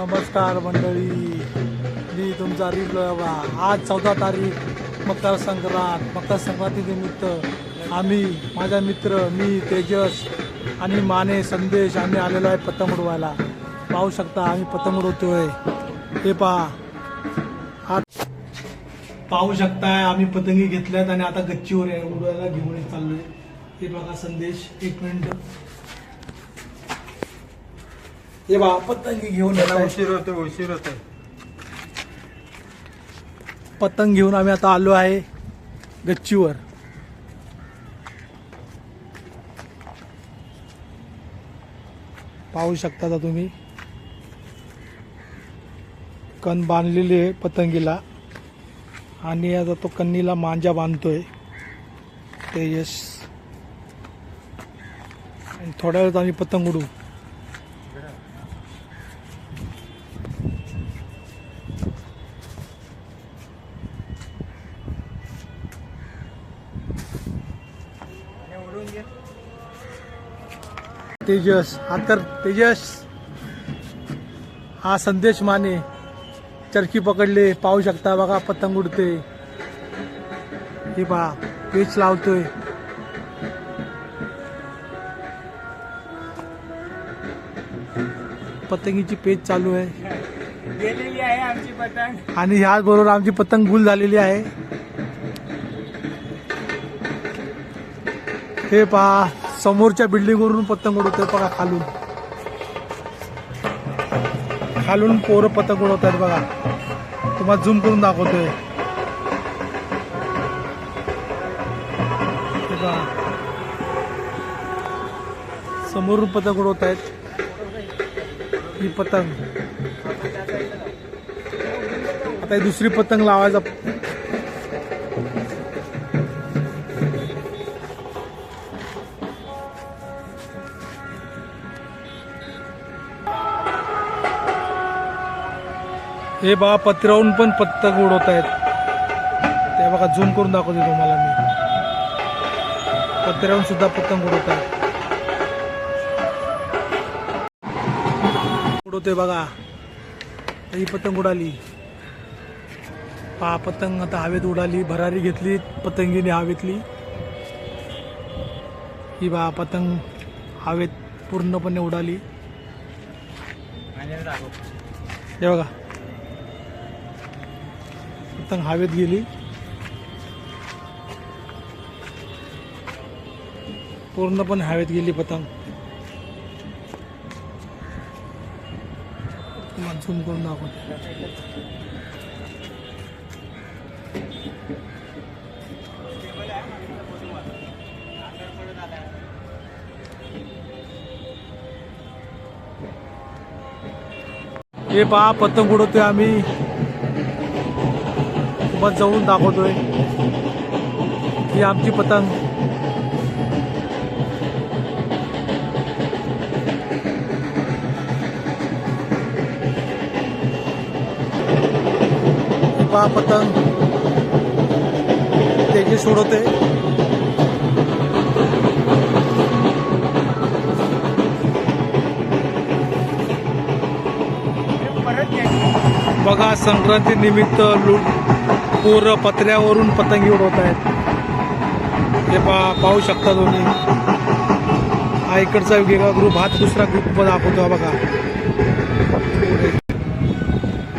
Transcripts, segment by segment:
नमस्कार मंडळी. मी तुमचा रिप्लो आज चौदा तारीख मकर संक्रांत. मकर संक्रांती निमित्त आम्ही माझा मित्र मी तेजस आणि माने संदेश आम्ही आलेलो आहे पतंग उडवायला. पाहू शकता आम्ही पतंग उडवतोय. हे पहा. आज पाहू शकताय आम्ही पतंगी घेतल्यात आणि आता गच्चीवर आहे उडवायला घेऊन चाललोय. हे बघा संदेश. एक मिनिट. हे बघा पतंगी घेऊन. उशीर होते उशीर होते पतंग घेऊन आम्ही आता आलो आहे गच्चीवर. पाहू शकता आता तुम्ही. कण बांधलेली आहे पतंगीला. आणि आता तो कन्नीला मांजा बांधतोय. तेजस आणि थोड्या वेळात आम्ही पतंग उडू तेजस हात कर तेजस. हा संदेश माने चरखी पकडले पाहू शकता बघा पतंग उडते. हे पहा पेच लावतोय. पतंगीची पेच चालू आहे. गेलेली आहे आमची पतंग. आणि ह्याच बरोबर आमची पतंग गुल झालेली आहे. हे पहा समोरच्या बिल्डिंगवरून पतंग उडवतोय बघा खालून. खालून पोरं पतंग उडवत आहेत बघा. तुम्हाला झूम करून दाखवतोय. पहा. समोरून पतंग उडवत आहेत ही पतंग. आता ही दुसरी पतंग लावायचा हे बा पत्र्यावरून पण पतंग उडवत आहेत. ते बघा झूम करून दाखवते तुम्हाला मी. पत्र्यावरून सुद्धा पतंग उडवत आहेत. उडवते बघा. ही पतंग उडाली. पा पतंग आता हवेत उडाली. भरारी घेतली पतंगीने हवेतली. ही बा पतंग हवेत पूर्णपणे उडाली. हे बघा. पतंग हवेत गेली. पूर्णपणे हवेत गेली पतंग. तुम्हाला झूम करून दाखवतो. हे पहा पतंग उडवतोय आम्ही. मग जवळून दाखवतोय ही आमची पतंग. हे पतंग. त्याची सोडवते बघा संक्रांती निमित्त लूट. पोरं पत्र्यावरून पतंगी उडवत आहेत. हे पा पाहू शकता तुम्ही. हा इकडचा वेगळा ग्रुप हा दुसरा ग्रुप दाखवतो. हा बघा.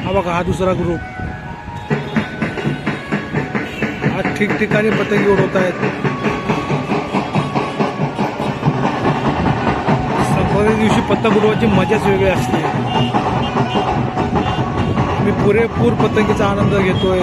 हा बघा हा दुसरा ग्रुप हा ठिकठिकाणी पतंगी उडवत आहेत. सकाळी दिवशी पतंग उडवायची मजाच वेगळी असते. मी पुरेपूर पतंगीचा आनंद घेतोय.